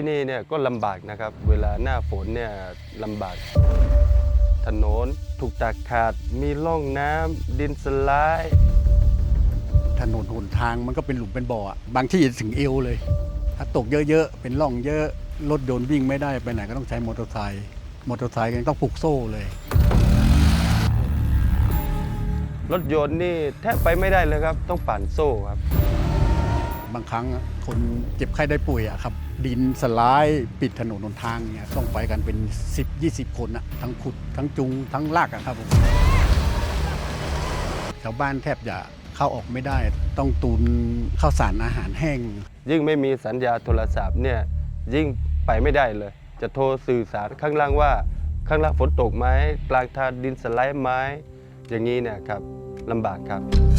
ที่นี่เนี่ยก็ลำบากนะครับ เวลาหน้าฝนเนี่ยลำบาก ถนนถูกตักขาดมีร่องน้ำดินสไลด์ถนนหนทางมันก็เป็นหลุมเป็นบ่ออะบางที่ถึงเอวเลย ถ้าตกเยอะๆ เป็นร่องเยอะรถยนต์วิ่งไม่ได้ไปไหนก็ต้องใช้มอเตอร์ไซค์มอเตอร์ไซค์ก็ต้องผูกโซ่เลย รถยนต์นี่แทบไปไม่ได้เลยครับ ต้องปั่นโซ่ครับ บางครั้งคนเจ็บไข้ได้ป่วยอะครับ ดินสไลด์ปิดถนนหนทางเนี่ยต้องไปกันเป็น 10 20 คนอะทั้งขุดทั้งจุง ทั้งลากอะครับผมชาวบ้านแทบจะเข้าออกไม่ได้ ต้องตุนข้าวสารอาหารแห้ง ยิ่งไม่มีสัญญาโทรศัพท์เนี่ยยิ่งไปไม่ได้เลย จะโทรสื่อสารข้างล่างว่า ข้างล่างฝนตกไหมกลางทางดินสไลด์ไหมอย่างนี้เนี่ยครับลำบากครับ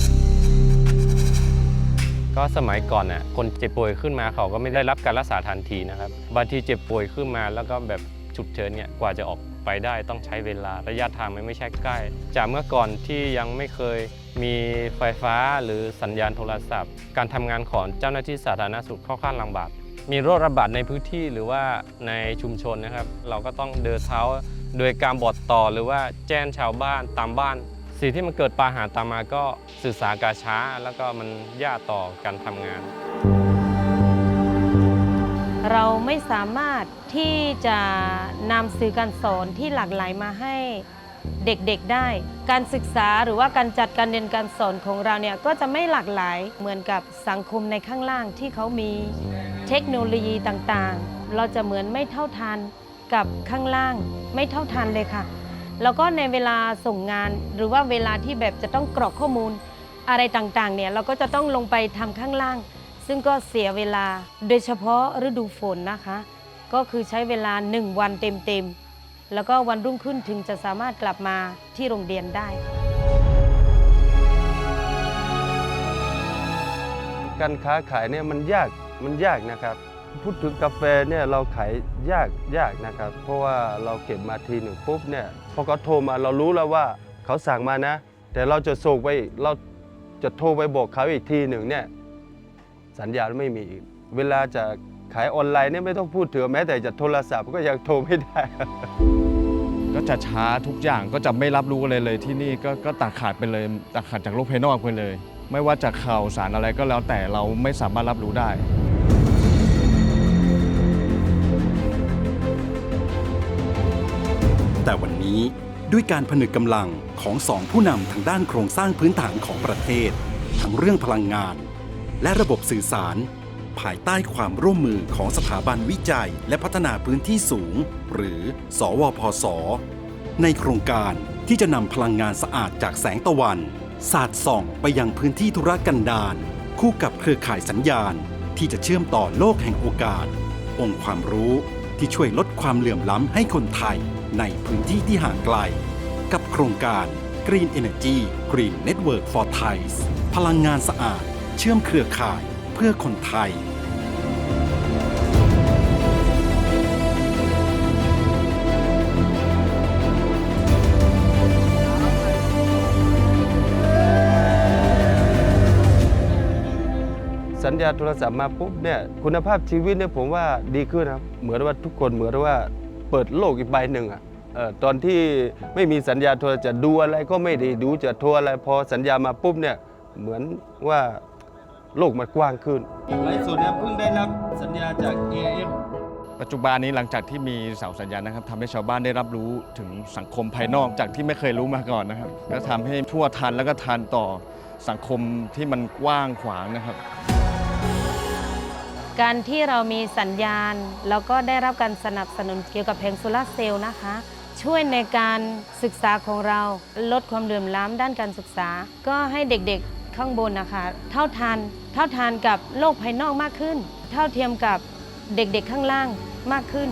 ก็สมัยก่อนน่ะคนเจ็บป่วยขึ้นมาเขาก็ไม่ได้รับการรักษาทันทีนะครับบางทีเจ็บป่วยขึ้นมาแล้วก็แบบฉุกเฉินเนี่ยกว่าจะออกไปได้ต้องใช้เวลาระยะทางมันไม่ใช่ใกล้ จากเมื่อก่อนที่ยังไม่เคยมีไฟฟ้าหรือสัญญาณโทรศัพท์ การทำงานของเจ้าหน้าที่สาธารณสุขค่อนข้างลำบากมีโรคระบาดในพื้นที่หรือว่าในชุมชนนะครับ เราก็ต้องเดินเท้าโดยการบอกต่อหรือว่าแจ้งชาวบ้านตามบ้าน สิ่งที่มันเกิดปัญหาตามมาก็สื่อสารกาช้าแล้วก็มันยากต่อการทำงาน เราไม่สามารถที่จะนำสื่อการสอนที่หลากหลายมาให้เด็กๆได้ การศึกษาหรือว่าการจัดการเรียนการสอนของเราเนี่ยก็จะไม่หลากหลายเหมือนกับสังคมในข้างล่างที่เขามีเทคโนโลยีต่างๆ เราจะเหมือนไม่เท่าทันกับข้างล่าง ไม่เท่าทันเลยค่ะ แล้วก็ในเวลาส่งงานหรือว่าเวลาที่แบบจะต้องกรอกข้อมูลอะไรต่างๆเนี่ยเราก็จะต้องลงไปทำข้างล่าง ซึ่งก็เสียเวลาโดยเฉพาะฤดูฝนนะคะ ก็คือใช้เวลา 1 วันเต็มๆ แล้วก็วันรุ่งขึ้นถึงจะสามารถกลับมาที่โรงเรียนได้ การค้าขายเนี่ยมันยากมันยากนะครับ พูดถึงกาแฟเนี่ยเราขายยากยากนะครับ เพราะว่าเราเก็บมาทีหนึ่งปุ๊บเนี่ยพอเขาโทรมาเรารู้แล้วว่าเขาสั่งมานะ แต่เราจะส่งไปเราจะโทรไปบอกเขาอีกทีหนึ่งเนี่ยสัญญาไม่มีอีกเวลาจะขายออนไลน์เนี่ยไม่ต้องพูดถึงแม้แต่จะโทรศัพท์ก็ยังโทรไม่ได้ ก็จะช้าทุกอย่างก็จะไม่รับรู้อะไรเลยที่นี่ก็ก็ตัดขาดไปเลยตัดขาดจากโลกภายนอกไปเลย ไม่ว่าจะข่าวสารอะไรก็แล้วแต่เราไม่สามารถรับรู้ได้ แต่วันนี้ด้วยการผนึกกำลังของสองผู้นำทางด้านโครงสร้างพื้นฐานของประเทศ ทั้งเรื่องพลังงาน และระบบสื่อสาร ภายใต้ความร่วมมือของสถาบันวิจัย และพัฒนาพื้นที่สูง หรือ สวพศ ในโครงการที่จะนำพลังงานสะอาดจากแสงตะวัน สาดส่องไปยังพื้นที่ธุรกันดารคู่กับเครือข่ายสัญญาณ ที่จะเชื่อมต่อโลกแห่งโอกาส องค์ความรู้ที่ช่วยลดความเหลื่อมล้ำให้คนไทย ในพื้นที่ที่ห่างไกล กับโครงการ Green Energy Green Network for Thais พลังงานสะอาด เชื่อมเครือข่ายเพื่อคนไทย สัญญาโทรศัพท์มาปุ๊บเนี่ยคุณภาพชีวิตเนี่ยผมว่าดีขึ้นครับ เหมือนว่าทุกคนเหมือนว่า เปิดโลกอีกใบหนึ่งอะเอ่อตอนที่ไม่มีสัญญาณโทรจะดูอะไรก็ไม่ได้ดูจะโทรอะไรพอสัญญามาปุ๊บเนี่ยเหมือนว่าโลกมันกว้างขึ้นไลฟ์สดเนี่ยเพิ่งได้รับสัญญาจาก AIS ปัจจุบันนี้หลังจากที่มีเสาสัญญาณนะครับทำให้ชาวบ้านได้รับรู้ถึงสังคมภายนอกจากที่ไม่เคยรู้มาก่อนนะครับก็ทำให้ทั่วทันแล้วก็ทันต่อสังคมที่มันกว้างขวางนะครับ การที่เรามีสัญญาณ แล้วก็ได้รับการสนับสนุนเกี่ยวกับแผงโซลาเซลล์นะคะ ช่วยในการศึกษาของเราลดความเหลื่อมล้ำด้านการศึกษา ก็ให้เด็กๆข้างบนนะคะ เท่าทันเท่าทานกับโลกภายนอกมากขึ้น เท่าเทียมกับเด็กๆข้างล่างมากขึ้น